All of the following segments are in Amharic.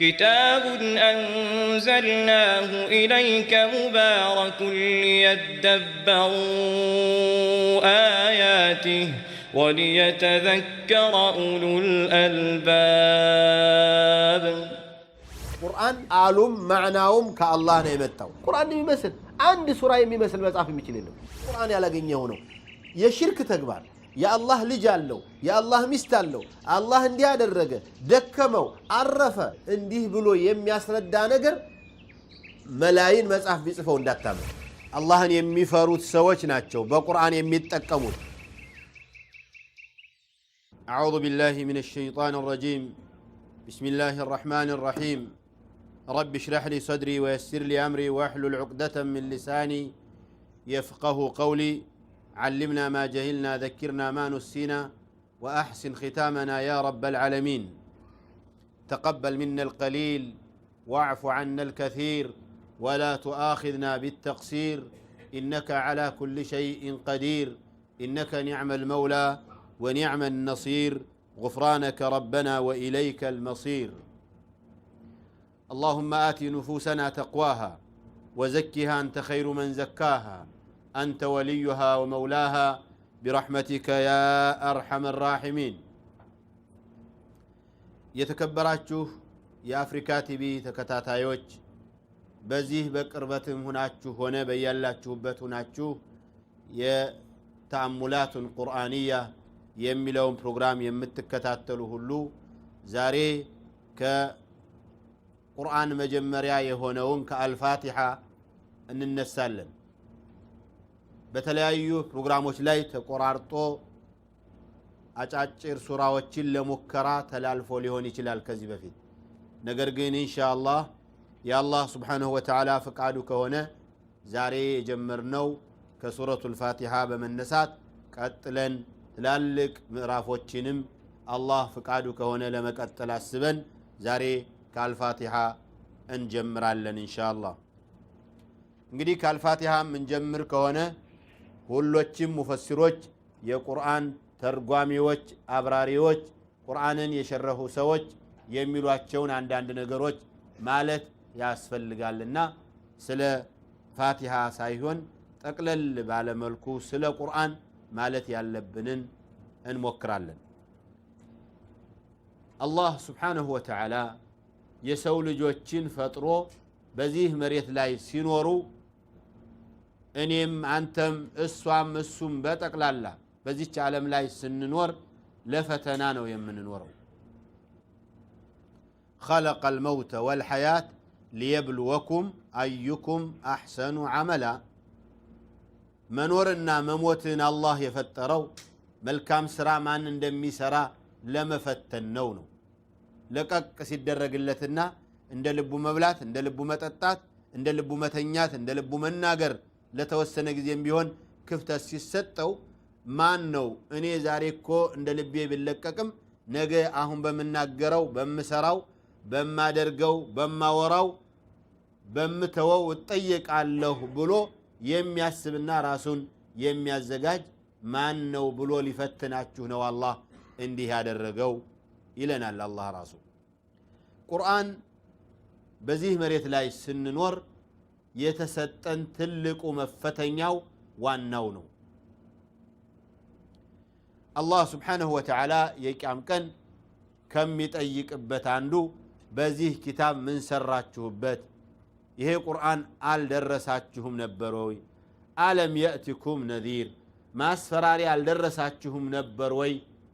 كتاب أنزلناه إليك مبارك ليدبروا آياته وليتذكر أولو الألباب. قرآن آلوم معناهم كالله نيمتاو. قرآن يمثل عند سورة يمثل مصحف يمثل قرآن يلاقينيه هنا يشرك تكبر. የአላህ ልጅ አለው፣ የአላህ ሚስት አለው፣ አላህ እንዲህ አደረገ፣ ደከመው፣ አረፈ፣ እንዲህ ብሎ የሚያስረዳ ነገር መላይን መጽሐፍ ቢጽፈው እንዳታመን። አላህን የሚፈሩት ሰዎች ናቸው በቁርአን የሚጠቀሙት። አዑዙ ቢላሂ ሚነ ሸይጣን ረጂም ቢስሚላሂ ረሕማን ረሒም ረቢ ሽረሕ ሊ ሰድሪ ወየሲር ሊ አምሪ ወሕሉል ዑቅደተን ምን ሊሳኒ የፍቀሁ ቀውሊ علمنا ما جهلنا ذكرنا ما نسينا وأحسن ختامنا يا رب العالمين. تقبل منا القليل واعف عنا الكثير ولا تؤاخذنا بالتقصير. إنك على كل شيء قدير. إنك نعم المولى ونعم النصير. غفرانك ربنا وإليك المصير. اللهم آت نفوسنا تقواها وزكها أنت خير من زكاها. أنت وليها ومولاها برحمتك يا أرحم الراحمين የተከበራችሁ የአፍሪካ ቲቪ ተከታታዮች በዚህ በቅርበትም ሁናችሁ ሆነ በያላችሁበት ሁናችሁ የተአሙላቱን ቁርአንያ የሚለውን ፕሮግራም የምትከታተሉ ሁሉ ዛሬ ከቁርአን መጀመሪያ የሆነውን ከአልፋቲሓ እንነሳለን። በተለያዩ ፕሮግራሞች ላይ ተቆራርጦ አጫጭር ሱራዎችን ለሙከራ ተላልፎ ሊሆን ይችላል ከዚህ በፊት ነገር ግን ኢንሻ አላህ የአላህ ስብሓንሁ ወተዓላ ፍቃዱ ከሆነ ዛሬ የጀመርነው ከሱረቱል ፋቲሓ በመነሳት ቀጥለን ትላልቅ ምዕራፎችንም አላህ ፍቃዱ ከሆነ ለመቀጠል አስበን ዛሬ ከአልፋቲሓ እንጀምራለን ኢንሻ አላህ። እንግዲህ ከአልፋቲሓ እንጀምር ከሆነ ሁሎችም ሙፈሲሮች የቁርአን ተርጓሚዎች፣ አብራሪዎች፣ ቁርአንን የሸረሁ ሰዎች የሚሏቸውን አንዳንድ ነገሮች ማለት ያስፈልጋልና ስለ ፋቲሃ ሳይሆን ጠቅለል ባለመልኩ ስለ ቁርአን ማለት ያለብንን እንሞክራለን። አላህ ስብሓንሁ ወተዓላ የሰው ልጆችን ፈጥሮ በዚህ መሬት ላይ ሲኖሩ እኔም አንተም እሷም እሱም በጠቅላላ በዚች ዓለም ላይ ስንኖር ለፈተና ነው የምንኖረው። ኸለቀ ልመውተ ወልሐያት ሊየብልወኩም አዩኩም አሕሰኑ ዐመላ። መኖርና መሞትን አላህ የፈጠረው መልካም ሥራ ማን እንደሚሠራ ለመፈተን ነው ነው ለቀቅ ሲደረግለትና እንደ ልቡ መብላት፣ እንደ ልቡ መጠጣት፣ እንደ ልቡ መተኛት፣ እንደ ልቡ መናገር ለተወሰነ ጊዜም ቢሆን ክፍተት ሲሰጠው ማን ነው እኔ ዛሬ እኮ እንደ ልቤ ብለቀቅም ነገ አሁን በምናገረው በምሰራው በማደርገው በማወራው በምተወው እጠየቃለሁ ብሎ የሚያስብና ራሱን የሚያዘጋጅ ማን ነው ብሎ ሊፈትናችሁ ነው አላህ እንዲህ ያደረገው ይለናል አላህ ራሱ። ቁርአን በዚህ መሬት ላይ ስንኖር የተሰጠን ትልቁ መፈተኛው ዋናው ነው። አላህ ስብሓንሁ ወተዓላ የቅያም ቀን ከሚጠይቅበት አንዱ በዚህ ኪታብ ምን ሰራችሁበት? ይሄ ቁርአን አልደረሳችሁም ነበር ወይ? አለም የእትኩም ነዚር ማስፈራሪያ አልደረሳችሁም ነበር ወይ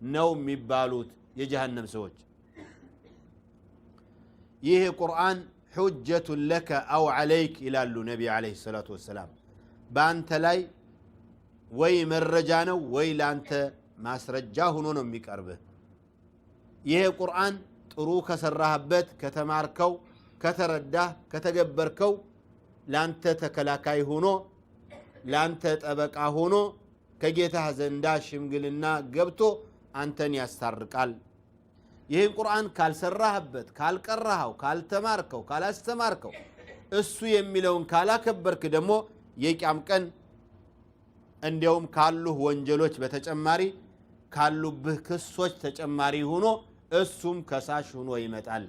ነው የሚባሉት የጀሃነም ሰዎች። ይህ ቁርአን ሑጀቱን ለከ አው ዓለይክ ይላሉ ነቢ ዓለይሂ ሰላቱ ወሰላም። በአንተ ላይ ወይ መረጃ ነው ወይ ለአንተ ማስረጃ ሆኖ ነው የሚቀርብህ። ይሄ ቁርአን ጥሩ ከሰራህበት፣ ከተማርከው፣ ከተረዳህ፣ ከተገበርከው ለአንተ ተከላካይ ሆኖ ለአንተ ጠበቃ ሆኖ ከጌታህ ዘንዳ ሽምግልና ገብቶ አንተን ያስታርቃል። ይህን ቁርአን ካልሰራህበት፣ ካልቀራኸው፣ ካልተማርከው፣ ካላስተማርከው እሱ የሚለውን ካላከበርክ ደግሞ የቂያም ቀን እንዲያውም ካሉህ ወንጀሎች በተጨማሪ ካሉብህ ክሶች ተጨማሪ ሆኖ እሱም ከሳሽ ሆኖ ይመጣል።